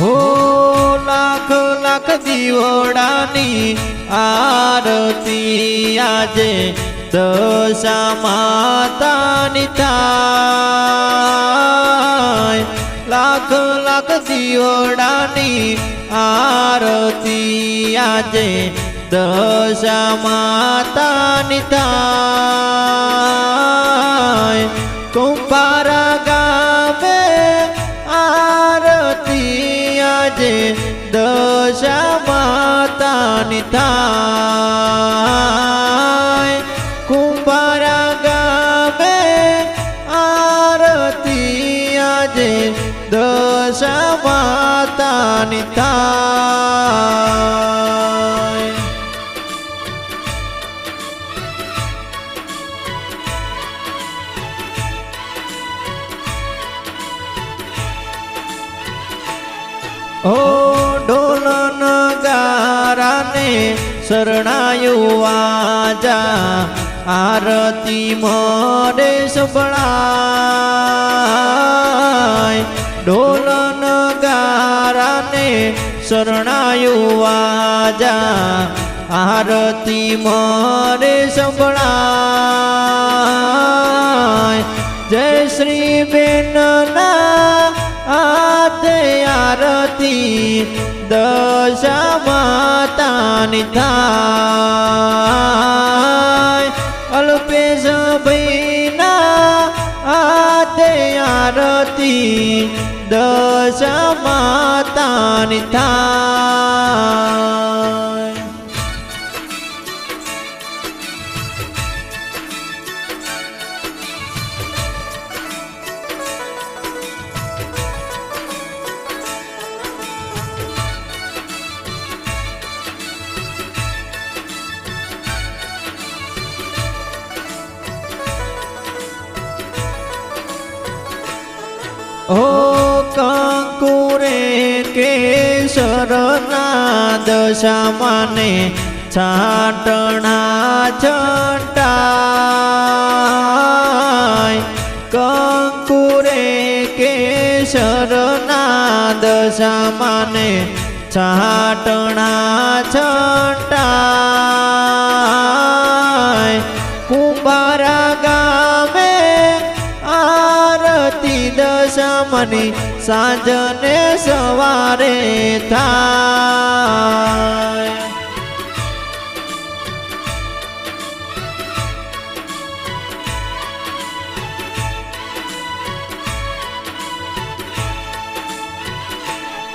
હો લાખ લાખ દીવડાની આરતી આજે દશા માતાની થાય. લાખ લાખ દીવડાની આરતી આજે દશા માતાની થાય. કુંભારા દશા માતાની થાય કુંભારા ગામે આરતી આજે દશા માતાની થાય ઢોલન ગારાને શરણાયું વાજા આરતી મરે સંભળાય. ઢોલન ગારાને શરણાયું વાજા આરતી મરે સંભળાય. જય શ્રી આતે આરતી દશા માતાની થાય. અલ્પેશ ભૈના આરતી દશા માતાની થાય. ઓ કંકુરે કેસરના દશામાને છાટણા છટાય કંકુરે કેસરના દશામાને છાટણા છટાય દશમની સાંજને સવારે થાય